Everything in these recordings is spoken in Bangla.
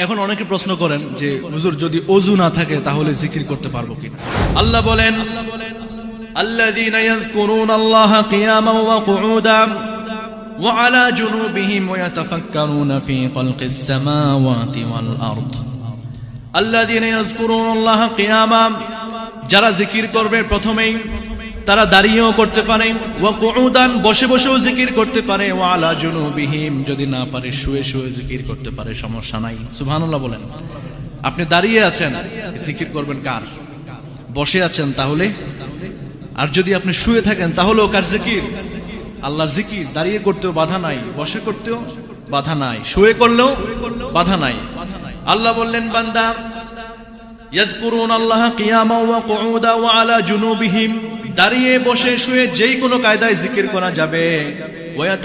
এখন অনেকে প্রশ্ন করেন যে হুজুর যদি অজু না থাকে তাহলে জিকির করতে পারবো কিনা আল্লাহ বলেন الذين يذكرون الله قياما وقعودا وعلى جنوبهم ويتفكرون في خلق السماوات والأرض الذين يذكرون الله قياما যারা জিকির করবে প্রথমেই তারা দাঁড়িয়েও করতে পারে। ও কুউদান, বসে বসেও জিকির করতে পারে। ও আলা জুনুবিহিম, যদি না পারে শুয়ে শুয়ে জিকির করতে পারে, সমস্যা নাই। সুবহানাল্লাহ বলেন। আপনি দাঁড়িয়ে আছেন, জিকির করবেন কার? বসে আছেন তাহলে? আর যদি আপনি শুয়ে থাকেন, তাহলেও কার জিকির? আল্লাহর জিকির। দাঁড়িয়ে করতেও বাধা নাই, বসে করতেও বাধা নাই, শুয়ে করলেও বাধা নাই। আল্লাহ বললেন, বান্দা ইয়াজকুরুন আল্লাহ কিয়ামা ওয়া কুউদা ওয়া আলা জুনুবিহিম দাঁড়িয়ে বসে শুয়ে যেই কোনো কায়দায় জিকির করা যাবে। ওয়াল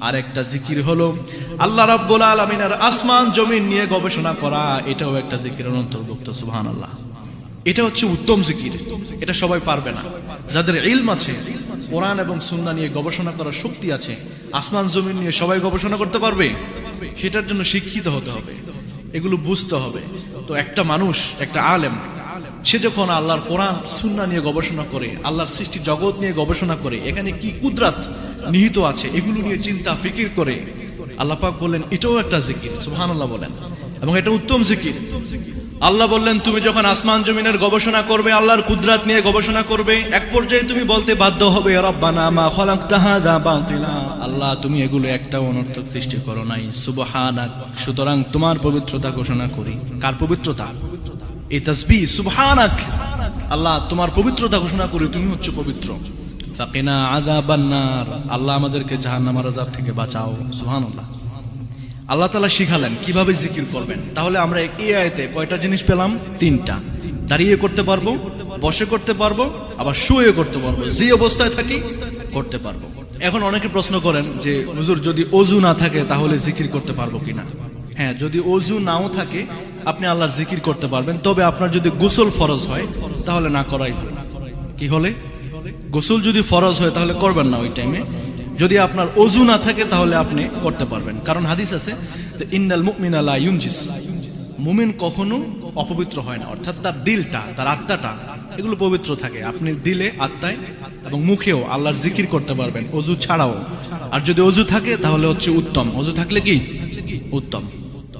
আরেকটা জিকির হলো, আল্লাহ রাব্বুল আলামিনের আসমান, জমিন নিয়ে গবেষণা করা, এটাও একটা জিকিরের অন্তর্ভুক্ত, সুবহানাল্লাহ। এটা হচ্ছে উত্তম জিকির। এটা সবাই পারবে না। যাদের ইলম আছে, কোরআন এবং সুন্না নিয়ে গবেষণা করার শক্তি আছে, আসমান, জমিন নিয়ে সবাই গবেষণা করতে পারবে, সেটার জন্য শিক্ষিত হতে হবে। এগুলো বুঝতে হবে। তো একটা মানুষ, একটা আলেম সে যখন আল্লাহর কোরআন সুন্না নিয়ে গবেষণা করে, আল্লাহর সৃষ্টি জগৎ নিয়ে গবেষণা করে, এখানে কি কুদরাত নিহিত আছে, এগুলো নিয়ে চিন্তা, ফিকির করে, আল্লাহ পাক বললেন, এটাও একটা জিকির, সুবহানাল্লাহ বলেন। এবং এটা উত্তম জিকির। আল্লাহ বললেন, তুমি যখন আসমান জমিনের গবেষণা করবে, আল্লাহর কুদরাত নিয়ে গবেষণা করবে, এক পর্যায়ে তুমি বলতে বাধ্য হবে আল্লাহ, তুমি এগুলো একটা অনর্থক সৃষ্টি করো নাই, সুবহানাক। সুতরাং তোমার পবিত্রতা ঘোষণা করি। কার পবিত্রতা? এই তাসবিহ, সুবহানাক। আল্লাহ তোমার পবিত্রতা ঘোষণা করি তুমি হচ্ছে পবিত্র। ফাকিনা আযাবান নার আল্লাহ আমাদেরকে জাহান্নামের আযাব থেকে বাঁচাও। সুবহানাল্লাহ। আল্লাহ তালা শিখালেন কীভাবে জিকির করবেন। তাহলে আমরা এই আয়তে কয়টা জিনিস পেলাম? তিনটা। দাঁড়িয়ে করতে পারব, বসে করতে পারব, আবার শুয়ে করতে পারব। যে অবস্থায় থাকি, করতে পারব। এখন অনেকে প্রশ্ন করেন যে, হুজুর, যদি অজু না থাকে, তাহলে জিকির করতে পারব কিনা? হ্যাঁ যদি অজু নাও থাকে, আপনি আল্লাহর জিকির করতে পারবেন। তবে আপনার যদি গোসল ফরজ হয়, তাহলে না করাই। কি হলে? গোসল যদি ফরজ হয়, তাহলে করবেন না ওই টাইমে যদি আপনার অজু না থাকে, তাহলে আপনি করতে পারবেন। কারণ হাদিস আছে যে, ইন্নাল মুমিনা লা ইউনজিস। মুমিন কখনো অপবিত্র হয় না। অর্থাৎ তার দিলটা, তার আত্মাটা, এগুলো পবিত্র থাকে। আপনি দিলে, আত্মায় এবং মুখেও আল্লাহর জিকির করতে পারবেন, অজু ছাড়াও। আর যদি অজু থাকে, তাহলে হচ্ছে উত্তম। অজু থাকলে কি? উত্তম।